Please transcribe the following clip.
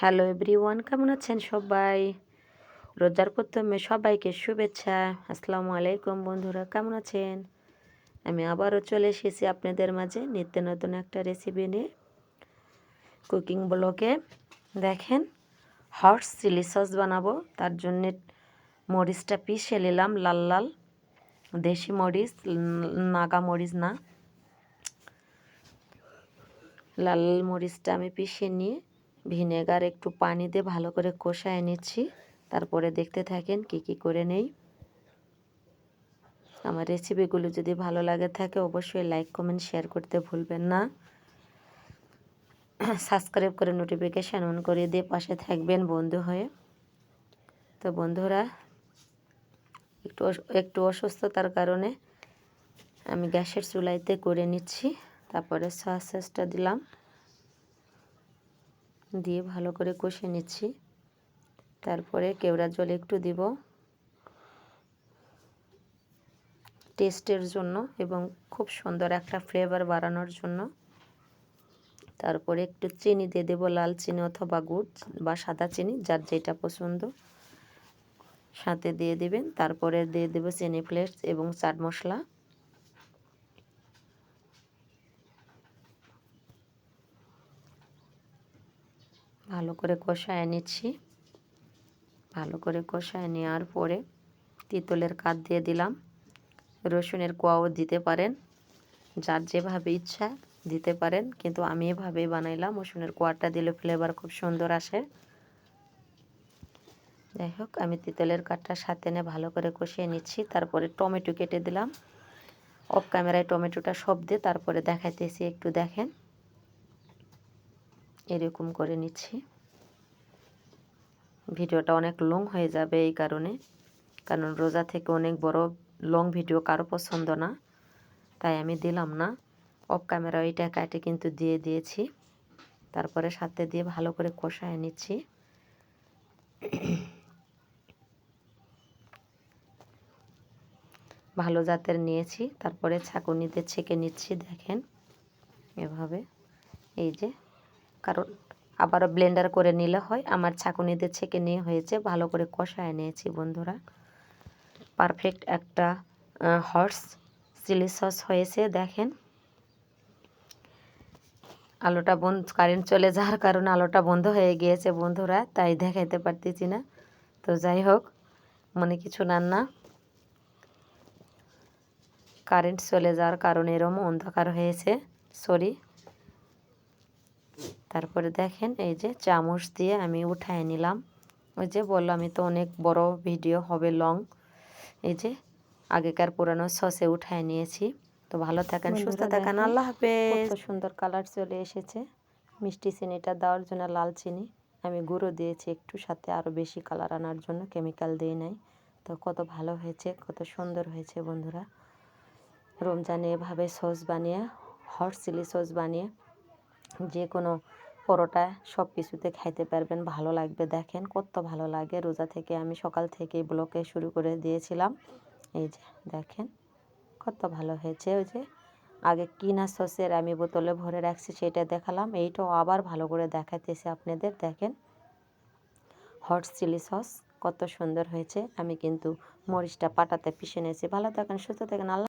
Hello everyone কেমন আছেন সবাই? রোজার প্রথমে সবাইকে শুভেচ্ছা। আসসালামু আলাইকুম, বন্ধুরা। কেমন আছেন? আমি আবারও চলে এসেছি আপনাদের মাঝে নিত্য নতুন একটা রেসিপি নিয়ে কুকিং ব্লকে দেখেন হর্স চিলি সস বানাবো। তার জন্যে মরিচটা পিষে নিলাম, লাল লাল। দেশি মরিচ, নাগা মরিচ না। লাল মরিচটা আমি পিষে নিয়ে ভিনেগার একটু পানি দিয়ে ভালো করে কষায় নিচ্ছি। তারপরে দেখতে থাকেন কি কি করে নেই। আমার রেসিপিগুলো যদি ভালো লাগে থাকে অবশ্যই লাইক, কমেন্ট, শেয়ার করতে ভুলবেন না। সাবস্ক্রাইব করে নোটিফিকেশান অন করে দিয়ে পাশে থাকবেন বন্ধু হয়ে। তো বন্ধুরা, একটু একটু অসুস্থতার কারণে আমি গ্যাসের চুলাইতে করে নিচ্ছি। তারপরে সসটা দিলাম। দিয়ে ভালো করে কষে নিচ্ছি। তারপরে কেওড়া জল একটু দিব। টেস্টের জন্য এবং খুব সুন্দর একটা ফ্লেভার বাড়ানোর জন্য। তারপরে একটু চিনি দিয়ে দেবো, লাল চিনি অথবা গুড় বা সাদা চিনি, যার যেটা পছন্দ। সাথে দিয়ে দেবেন। তারপরে দিয়ে দেবো চিনি ফ্লেক্স এবং চাট মশলা। ভালো করে কষায় নিচ্ছি। ভালো করে কষায় নেওয়ার পরে তিতলের কাঠ দিয়ে দিলাম। রসুনের কোয়াও দিতে পারেন, যার যেভাবে ইচ্ছা দিতে পারেন, কিন্তু আমি এভাবেই বানাইলাম। রসুনের কোয়াটা দিলে ফ্লেভার খুব সুন্দর আসে। যাই হোক, আমি তিতলের কাঠটা সাথে এনে ভালো করে কষিয়ে নিচ্ছি। তারপরে টমেটো কেটে দিলাম। অফ ক্যামেরায় টমেটোটা সব দিয়ে তারপরে দেখাইতেছি, একটু দেখেন। এরকম করে নিচ্ছি। ভিডিওটা অনেক লং হয়ে যাবে এই কারণে। কারণ রোজা থেকে অনেক বড় লং ভিডিও কারও পছন্দ না। তাই আমি দিলাম না। অফ ক্যামেরা ওইটা কাটে কিন্তু দিয়ে দিয়েছি। তারপরে সাথে দিয়ে ভালো করে কষায় নিচ্ছি। ভালো জাতের নিয়েছি। তারপরে ছাকুনিতে ছেঁকে নিচ্ছি, দেখেন। এভাবে। এই যে কারণ আবারও ব্লেন্ডার করে নিলে হয়। আমার ছাকুনিতে ছেঁকে নিয়ে হয়েছে, ভালো করে কষায় নিয়েছি বন্ধুরা। পারফেক্ট একটা হর্স চিলি সস হয়েছে, দেখেন। আলোটা বন্ধ, কারেন্ট চলে যাওয়ার কারণে আলোটা বন্ধ হয়ে গিয়েছে বন্ধুরা, তাই দেখাইতে পারতেছি না। তো যাই হোক, মনে কিছু নান না। কারেন্ট চলে যাওয়ার কারণে এরম অন্ধকার হয়েছে, সরি। তারপরে দেখেন এই যে চামচ দিয়ে আমি উঠায় নিলাম। ওই যে বললাম আমি তো অনেক বড় ভিডিও হবে লং। এই যে আগেকার পুরানো সসে উঠায় নিয়েছি। তো ভালো থাকেন সুস্থ থাকেন। আল্লাহ হাফেজ। সুন্দর কালার চলে এসেছে। মিষ্টি চিনিটা দেওয়ার জন্য লাল চিনি। আমি গুঁড়ো দিয়েছি একটু সাথে আরও বেশি কালার আনার জন্য কেমিক্যাল দিই নাই। তো কত ভালো হয়েছে কত সুন্দর হয়েছে বন্ধুরা। রমজানে এভাবে সস বানিয়ে হট চিলি সস বানিয়ে যে কোনো পরোটা সব কিছুতে খাইতে পারবেন, ভালো লাগবে। দেখেন কত ভালো লাগে। রোজা থেকে আমি সকাল থেকেই ব্লকে শুরু করে দিয়েছিলাম। এই যে, দেখেন কত ভালো হয়েছে। ওই যে, আগে কিনা সসের আমি বোতলে ভরে রাখছি, সেটা দেখালাম। এইটাও আবার ভালো করে দেখাতেছি আপনাদের। দেখেন হট চিলি সস কত সুন্দর হয়েছে। আমি কিন্তু মরিচটা পাটাতে পিষে নিয়েছি। ভালো থাকেন, সুস্থ থাকেন। আল্লাহ